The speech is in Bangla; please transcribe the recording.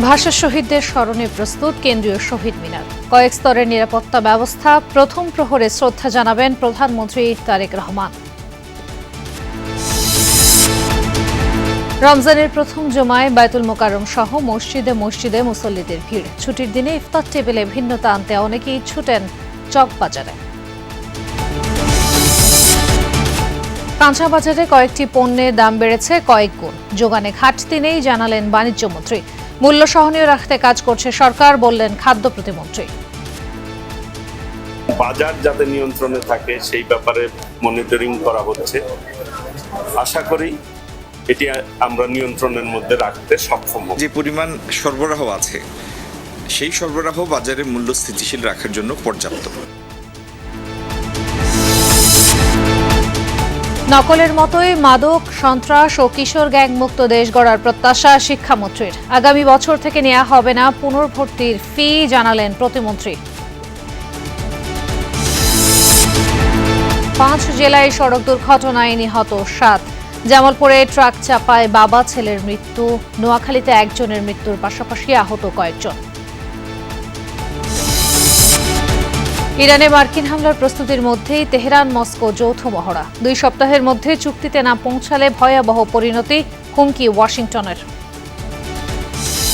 ভাষা শহীদদের স্মরণে প্রস্তুত কেন্দ্রীয় শহীদ মিনার। কয়েক স্তরের নিরাপত্তা ব্যবস্থা প্রথম প্রহরে শ্রদ্ধা জানাবেন প্রধানমন্ত্রী তারেক রহমান। রমজানের প্রথম জমায় বায়তুল মোকাররম সহ মসজিদে মসজিদে মুসল্লিদের ভিড়। ছুটির দিনে ইফতার টেবিলে ভিন্নতা আনতে অনেকেই ছুটেন চকবাজারে। কাঁচা বাজারে কয়েকটি পণ্যের দাম বেড়েছে কয়েক গুণ। যোগানে ঘাটতি নেই জানালেন বাণিজ্যমন্ত্রী মূল্য সহনীয় রাখতে কাজ করছে সরকার বললেন খাদ্য প্রতিমন্ত্রী। বাজার যাতে নিয়ন্ত্রণে থাকে সেই ব্যাপারে মনিটরিং করা হচ্ছে। আশা করি এটি আমরা নিয়ন্ত্রণের মধ্যে রাখতে সক্ষম যে পরিমাণ সরবরাহ আছে সেই সরবরাহ বাজারে মূল্য স্থিতিশীল রাখার জন্য পর্যাপ্ত। নকলের মতোই মাদক, সন্ত্রাস ও কিশোর গ্যাং মুক্ত দেশ গড়ার প্রত্যাশা শিক্ষামন্ত্রীর। আগামী বছর থেকে নেওয়া হবে না পুনর্ভর্তির ফি, জানালেন প্রতিমন্ত্রী। পাঁচ জেলায় সড়ক দুর্ঘটনায় নিহত সাত। জামালপুরে ট্রাক চাপায় বাবা ছেলের মৃত্যু। নোয়াখালীতে একজনের মৃত্যুর পাশাপাশি আহত কয়েকজন। ইরানে মার্কিন হামলার প্রস্তুতির মধ্যেই তেহরান, মস্কো যৌথ মহড়া। দুই সপ্তাহের মধ্যে চুক্তিতে না পৌঁছালে ভয়াবহ পরিণতি হুমকি ওয়াশিংটনের।